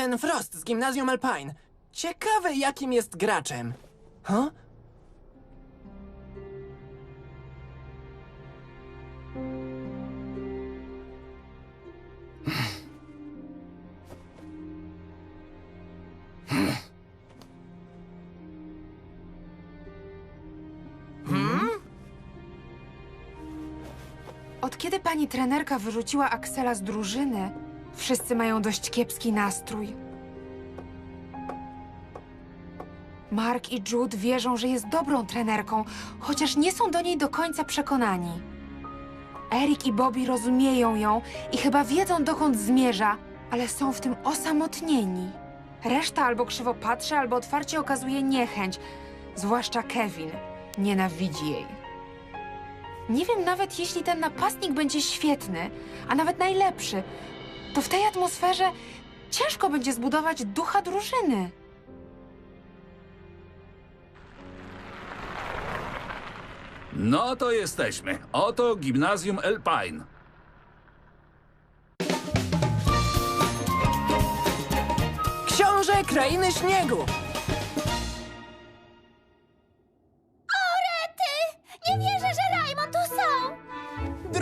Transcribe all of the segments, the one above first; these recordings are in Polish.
ten Frost z gimnazjum Alpine. Ciekawe, jakim jest graczem. Huh? Od kiedy pani trenerka wyrzuciła Aksela z drużyny, wszyscy mają dość kiepski nastrój. Mark i Jude wierzą, że jest dobrą trenerką, chociaż nie są do niej do końca przekonani. Eric i Bobby rozumieją ją i chyba wiedzą, dokąd zmierza, ale są w tym osamotnieni. Reszta albo krzywo patrzy, albo otwarcie okazuje niechęć, zwłaszcza Kevin. Nienawidzi jej. Nie wiem nawet, jeśli ten napastnik będzie świetny, a nawet najlepszy, to w tej atmosferze ciężko będzie zbudować ducha drużyny. No to jesteśmy. Oto gimnazjum Alpine. Książę Krainy Śniegu!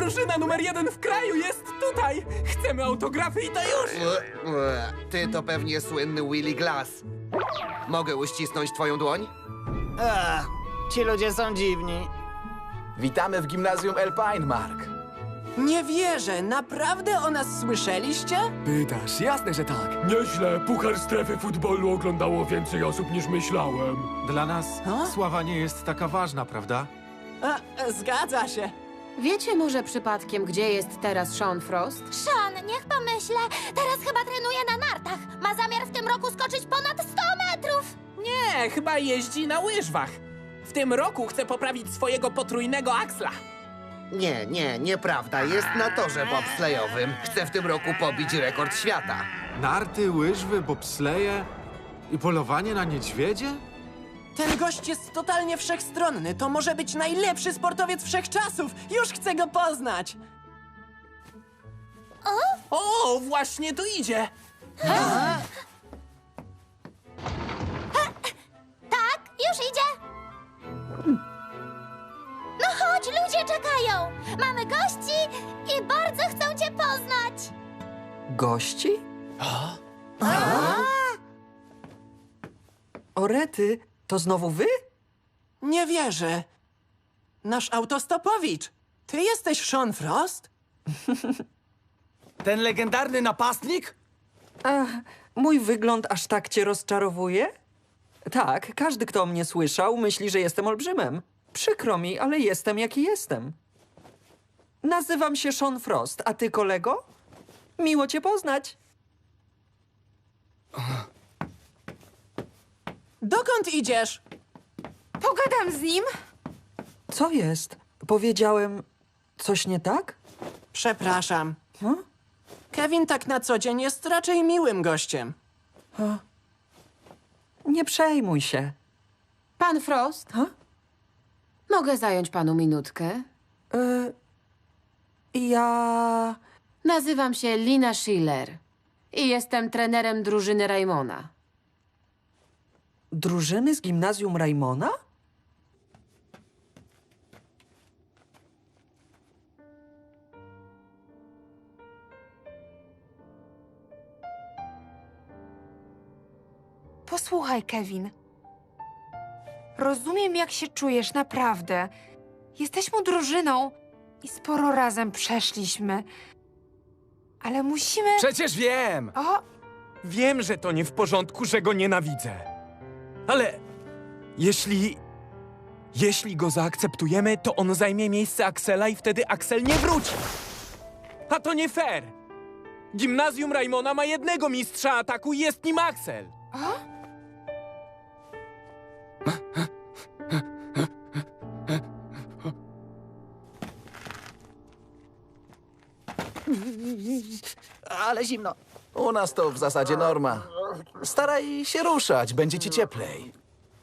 Drużyna numer jeden w kraju jest tutaj! Chcemy autografy i to już! Ue, ue, Ty to pewnie słynny Willy Glass. Mogę uścisnąć twoją dłoń? A, ci ludzie są dziwni. Witamy w gimnazjum Alpine, Mark. Nie wierzę, naprawdę o nas słyszeliście? Pytasz, jasne, że tak. Nieźle, puchar strefy futbolu oglądało więcej osób niż myślałem. Dla nas A? sława nie jest taka ważna, prawda? A, zgadza się. Wiecie może przypadkiem, gdzie jest teraz Sean Frost? Sean, niech pomyślę. Teraz chyba trenuje na nartach. Ma zamiar w tym roku skoczyć ponad 100 metrów. Nie, chyba jeździ na łyżwach. W tym roku chce poprawić swojego potrójnego aksla. Nie, nie, nieprawda. Jest na torze bobslejowym. Chce w tym roku pobić rekord świata. Narty, łyżwy, bobsleje i polowanie na niedźwiedzie? Ten gość jest totalnie wszechstronny. To może być najlepszy sportowiec wszechczasów. Już chcę go poznać. O, właśnie tu idzie. Tak, już idzie. No chodź, ludzie czekają. Mamy gości i bardzo chcą cię poznać. Gości? Orety, to znowu wy? Nie wierzę. Nasz autostopowicz. Ty jesteś Sean Frost? Ten legendarny napastnik? Ach, mój wygląd aż tak cię rozczarowuje? Tak, każdy, kto o mnie słyszał, myśli, że jestem olbrzymem. Przykro mi, ale jestem jaki jestem. Nazywam się Sean Frost, a ty, kolego? Miło cię poznać. Dokąd idziesz? Pogadam z nim. Co jest? Powiedziałem coś nie tak? Przepraszam. Hm? Kevin tak na co dzień jest raczej miłym gościem. Nie przejmuj się. Pan Frost? Ha? Mogę zająć panu minutkę? E, ja... Nazywam się Lina Schiller i jestem trenerem drużyny Raymona. Drużyny z gimnazjum Raymona? Posłuchaj, Kevin. Rozumiem, jak się czujesz, naprawdę. Jesteśmy drużyną i sporo razem przeszliśmy. Ale musimy. Przecież wiem! O, Wiem, że to nie w porządku, że go nienawidzę. Ale jeśli. Jeśli go zaakceptujemy, to on zajmie miejsce Axela i wtedy Axel nie wróci. A to nie fair! Gimnazjum Raimona ma jednego mistrza ataku i jest nim Axel. Ale zimno. U nas to w zasadzie norma. Staraj się ruszać, będzie ci cieplej.